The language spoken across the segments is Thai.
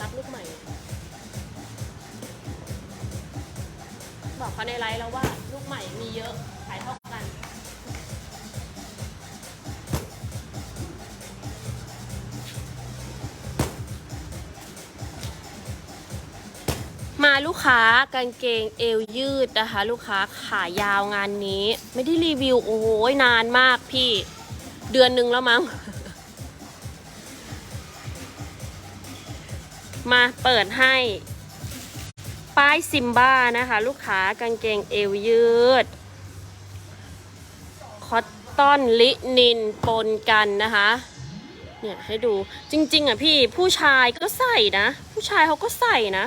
รับลูกใหม่ บอกเขาในไลน์แล้วว่า ลูกใหม่มีเยอะ ขายเท่ากัน มาลูกค้ากางเกงเอวยืดนะคะ ลูกค้าขายาวงานนี้ ไม่ได้รีวิว โอ้โหนานมากพี่ เดือนหนึ่งแล้วมั้ง มาเปิดให้ ป้ายซิมบ้านะคะ ลูกค้ากางเกงเอวยืด คอตตอนลินินปนกันนะคะเนี่ยให้ดูจริง ๆ อะพี่ผู้ชายก็ใส่นะ ผู้ชายเขาก็ใส่นะ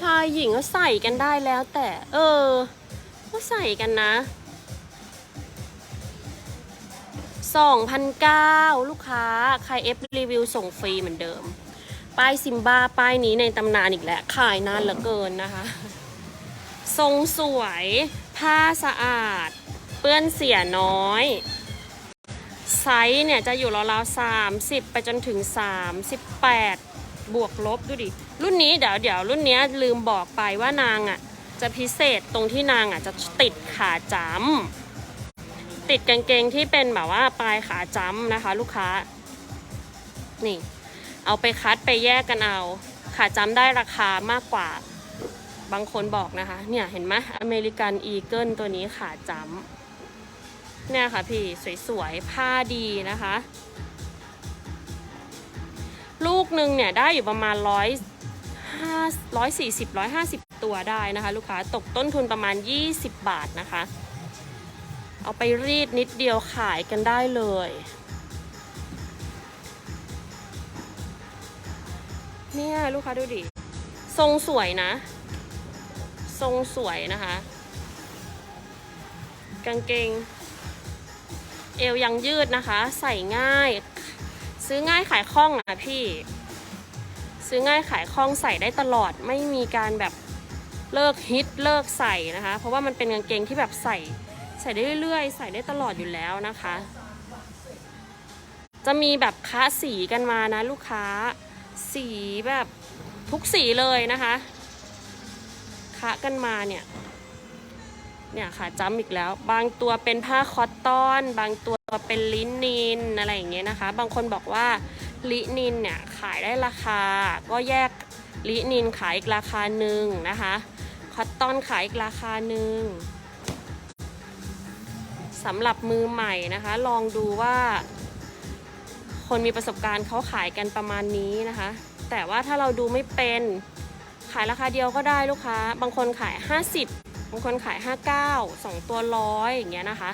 ชายหญิงก็ใส่กันได้แล้วแต่ เออ ก็ใส่กันนะ2,009ลูกค้า ใครเอฟรีวิวส่งฟรีเหมือนเดิม ป้ายซิมบ้าป้ายนี้ในตำนานอีกแล้วขายนานเหลือเกินนะคะ ทรงสวย ผ้าสะอาด เปื้อนเสียน้อย ไซส์เนี่ยจะอยู่ราวๆสามสิบไปจนถึงสามสิบแปดบวกลบดูดิ รุ่นนี้เดี๋ยวเดี๋ยวรุ่นนี้ลืมบอกไปว่านางอะ จะพิเศษตรงที่นางอะจะติดขาจ้ำติดกางเกงที่เป็นแบบว่าปลายขาจ้ำนะคะ ลูกค้า นี่ เอาไปคัดไปแยกกันเอาขาจ้ำได้ราคามากกว่าบางคนบอกนะคะ เนี่ยเห็นไหมอเมริกันอีเกิลตัวนี้ขาจำเนี่ยค่ะพี่สวยๆ ผ้าดีนะคะ ลูกหนึ่งเนี่ยได้อยู่ประมาณร้อยห้าร้อยสี่สิบร้อยห้าสิบตัวได้นะคะ ลูกค้าตกต้นทุนประมาณ 20 บาทนะคะ เอาไปรีดนิดเดียวขายกันได้เลย เนี่ยลูกค้าดูดิ ทรงสวยนะ ทรงสวยนะคะ กางเกง เอวยังยืดนะคะ ใส่ง่าย ซื้อง่ายขายคล่องอะพี่ ซื้อง่ายขายคล่องใส่ได้ตลอดไม่มีการแบบเลิกฮิตเลิกใส่นะคะ เพราะว่ามันเป็นกางเกงที่แบบใส่ใส่ได้เรื่อยๆ ใส่ได้ตลอดอยู่แล้วนะคะ จะมีแบบค้าสีกันมานะลูกค้า สีแบบทุกสีเลยนะคะค้ากันมาเนี่ยเนี่ยค่ะจำอีกแล้ว บางตัวเป็นผ้าคอตตอน บางตัวเป็นลินินอะไรอย่างเงี้ยนะคะ บางคนบอกว่าลินินเนี่ยขายได้ราคา ก็แยกลินินขายอีกราคาหนึ่งนะคะคอตตอนขายอีกราคาหนึ่งสำหรับมือใหม่นะคะ ลองดูว่า คนมีประสบการณ์เขาขายกันประมาณนี้นะคะ แต่ว่าถ้าเราดูไม่เป็นขายราคาเดียวก็ได้ลูกค้า บางคนขาย 50 บางคนขาย 59 2 ตัวร้อยอย่างเงี้ยนะคะ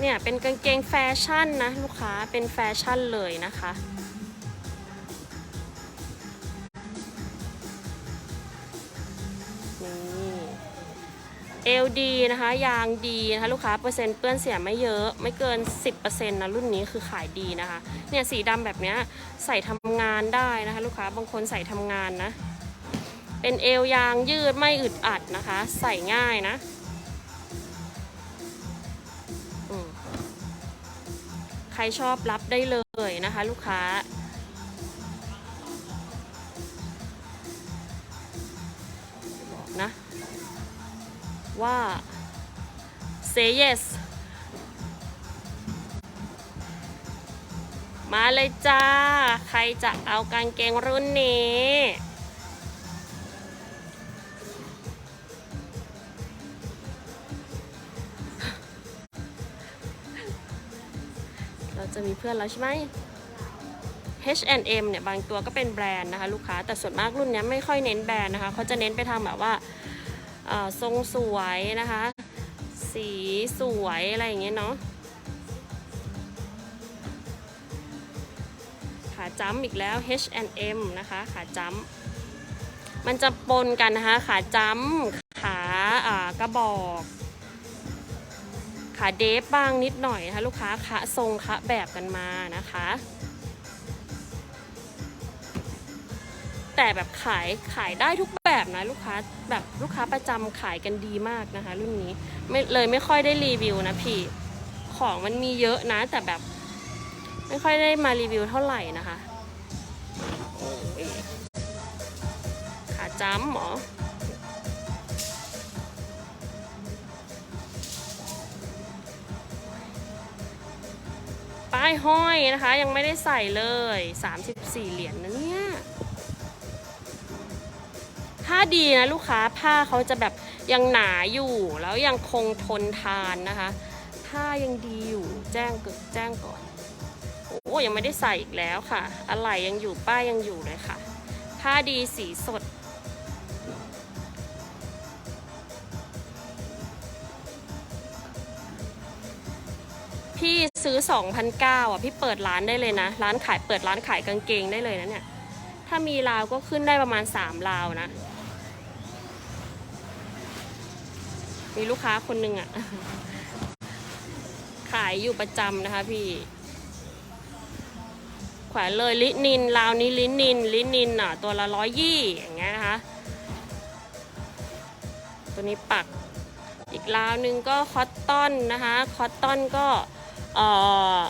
เนี่ยเป็นกางเกงแฟชั่นนะลูกค้าเป็นแฟชั่นเลยนะคะ เอลดีนะคะ ยางดีนะคะลูกค้าเปอร์เซ็นต์เปื้อนเสียไม่เยอะ ไม่เกิน 10%นะรุ่นนี้คือขายดีนะคะ เนี่ยสีดำแบบเนี้ยใส่ทำงานได้นะคะ ลูกค้าบางคนใส่ทำงานนะ เป็นเอวยางยืดไม่อึดอัดนะคะ ใส่ง่ายนะใครชอบรับได้เลยนะคะ ลูกค้า ว่า say yes มาเลยจ้า ใครจะเอากางเกงรุ่นนี้เราจะมีเพื่อนแล้วใช่ไหม H&M เนี่ย บางตัวก็เป็นแบรนด์นะคะ ลูกค้าแต่ส่วนมากรุ่นนี้ไม่ค่อยเน้นแบรนด์นะคะ เขาจะเน้นไปทางแบบว่า ทรงสวยนะคะ สีสวยอะไรอย่างเงี้ยเนาะขาจ้ำอีกแล้ว H&M นะคะ ขาจ้ำมันจะปนกันนะคะ ขาจ้ำขาอ่ากระบอก ขาเดฟบ้างนิดหน่อยนะคะลูกค้าคะทรงคะแบบกันมานะคะ แต่แบบขายขายได้ทุกแบบนะลูกค้าแบบลูกค้าประจำขายกันดีมากนะคะ รุ่นนี้ไม่เลยไม่ค่อยได้รีวิวนะพี่ ของมันมีเยอะนะ แต่แบบ ไม่ค่อยได้มารีวิวเท่าไหร่นะคะขาจ้ำหรอป้ายห้อยนะคะ ยังไม่ได้ใส่เลย 34 เหรียญนะเนี่ย ผ้าดีนะลูกค้าผ้าเขาจะแบบยังหนาอยู่แล้วยังคงทนทานนะคะผ้ายังดีอยู่แจ้งเกิดแจ้งก่อนโอ้ยังไม่ได้ใส่อีกแล้วค่ะ อะไรยังอยู่ป้ายยังอยู่เลยค่ะ ผ้าดีสีสด พี่ซื้อ 2,009อะ พี่เปิดร้านได้เลยนะ ร้านขายเปิดร้านขายกางเกงได้เลยนะเนี่ย ถ้ามีราวก็ขึ้นได้ประมาณ 3 ราวนะ มีลูกค้าคนหนึ่งอะ ขายอยู่ประจำนะคะพี่ แขวนเลยลินินราวนี้ลินินลินินอะ ตัวละร้อยยี่อย่างเงี้ยนะคะ ตัวนี้ปักอีกราวนึงก็คอตตอนนะคะ คอตตอนก็เอ่อ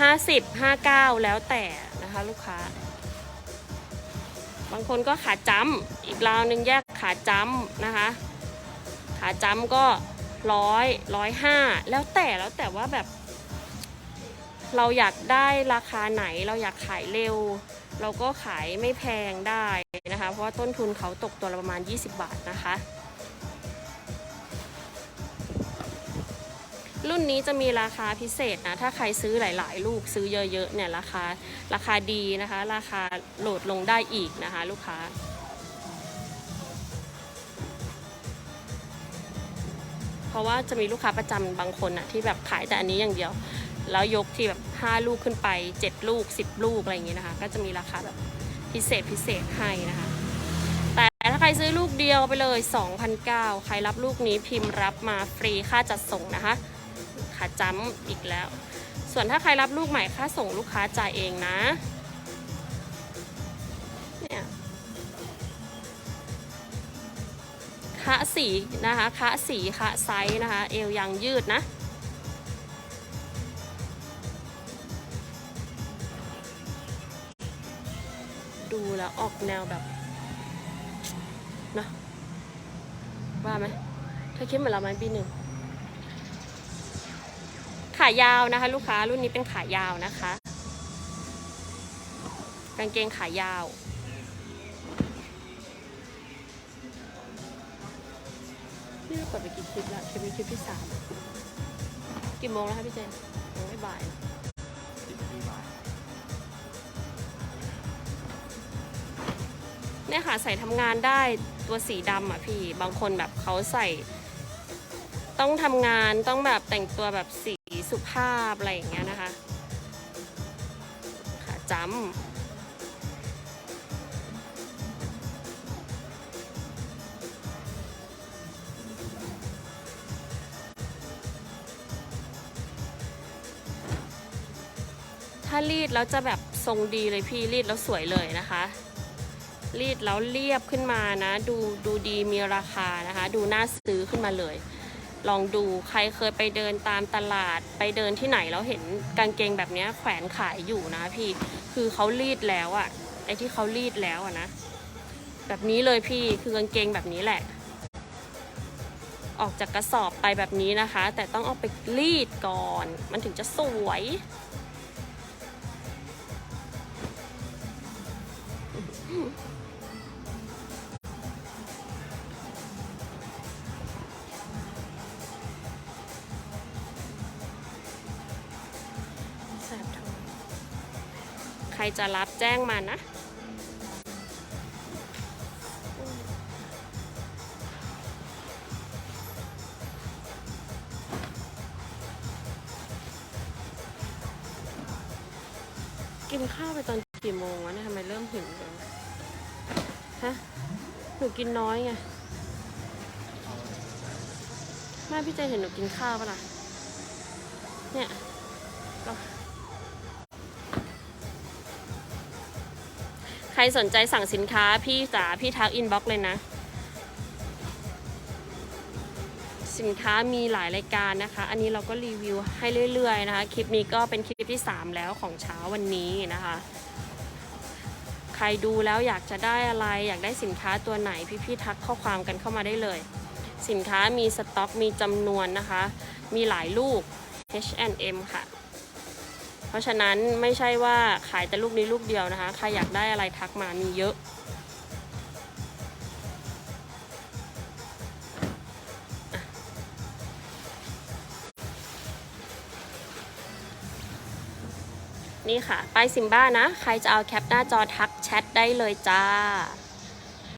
ห้าสิบห้าเก้าแล้วแต่นะคะลูกค้า บางคนก็ขาจ้ำอีกราวหนึ่งแยกขาจ้ำนะคะ ขาจ้ำก็ร้อยร้อยห้าแล้วแต่แล้วแต่ว่าแบบ เราอยากได้ราคาไหนเราอยากขายเร็ว เราก็ขายไม่แพงได้นะคะ เพราะว่าต้นทุนเขาตกตัวละประมาณ 20 บาทนะคะ รุ่นนี้จะมีราคาพิเศษนะ ถ้าใครซื้อหลาย ๆ ลูกซื้อเยอะ ๆ เนี่ยราคาราคาดีนะคะ ราคาโหลดลงได้อีกนะคะ ลูกค้าเพราะว่าจะมีลูกค้าประจำบางคนอะที่แบบขายแต่อันนี้อย่างเดียว แล้วยกที่แบบ 5 ลูกขึ้นไป 7 ลูก 10 ลูกอะไรอย่างเงี้ยนะคะ ก็จะมีราคาแบบพิเศษพิเศษให้นะคะ แต่ถ้าใครซื้อลูกเดียวไปเลย 2,009ใครรับลูกนี้พิมพ์รับมาฟรีค่าจัดส่งนะคะ ขาจ้ำอีกแล้ว ส่วนถ้าใครรับลูกใหม่ค่าส่งลูกค้าจ่ายเองนะเนี่ยคะสีนะคะคะสีคะไซส์นะคะ เอวยางยืดนะดูแล้วออกแนวแบบนะว่าไหมเธอคิดเหมือนเราไหมปีหนึ่งายาวนะคะ ลูกค้ารุ่นนี้เป็นขายาวนะคะ กางเกงขายาวนี่เราเปิดไปกี่คลิปแล้วคลิปนี้คลิปที่สามกี่โมงแล้วคะพี่เจนยังไม่บ่ายนะเนี่ยค่ะใส่ทำงานได้ตัวสีดำอะพี่ บางคนแบบเขาใส่ต้องทำงานต้องแบบแต่งตัวแบบสี สุภาพอะไรอย่างเงี้ยนะคะขาจ้ำถ้ารีดแล้วจะแบบทรงดีเลยพี่รีดแล้วสวยเลยนะคะรีดแล้วเรียบขึ้นมานะ ดูดูดีมีราคานะคะ ดูน่าซื้อขึ้นมาเลย ลองดูใครเคยไปเดินตามตลาดไปเดินที่ไหนแล้วเห็นกางเกงแบบนี้แขวนขายอยู่นะพี่คือเขารีดแล้วอะไอที่เขารีดแล้วอะนะ แบบนี้เลยพี่คือกางเกงแบบนี้แหละ ออกจากกระสอบไปแบบนี้นะคะ แต่ต้องเอาไปรีดก่อน มันถึงจะสวยแรจะรับแจ้งมานะกินข้าวไปตอนกี่โมงวะเนี่ยทำไมเริ่มหิวจังฮะ หนูกินน้อยไงแม่พี่เจเห็นหนูกินข้าวปะล่ะ เนี่ยก็ ใครสนใจสั่งสินค้าพี่จ๋าพี่ทักอินบ็อกเลยนะ สินค้ามีหลายรายการนะคะ อันนี้เราก็รีวิวให้เรื่อยๆนะคะ คลิปนี้ก็เป็นคลิปที่ 3 แล้วของเช้าวันนี้นะคะ ใครดูแล้วอยากจะได้อะไร อยากได้สินค้าตัวไหนพี่ๆทักข้อความกันเข้ามาได้เลย สินค้ามีสต็อกมีจำนวนนะคะ มีหลายลูก H&M ค่ะ ราะฉะนั้นไม่ใช่ว่าขายแต่ลูกนี้ลูกเดียวนะคะ ใครอยากได้อะไรทักมามีเยอะนี่ค่ะป้ายซิมบ้านะ ใครจะเอาแคปหน้าจอทักแชทได้เลยจ้า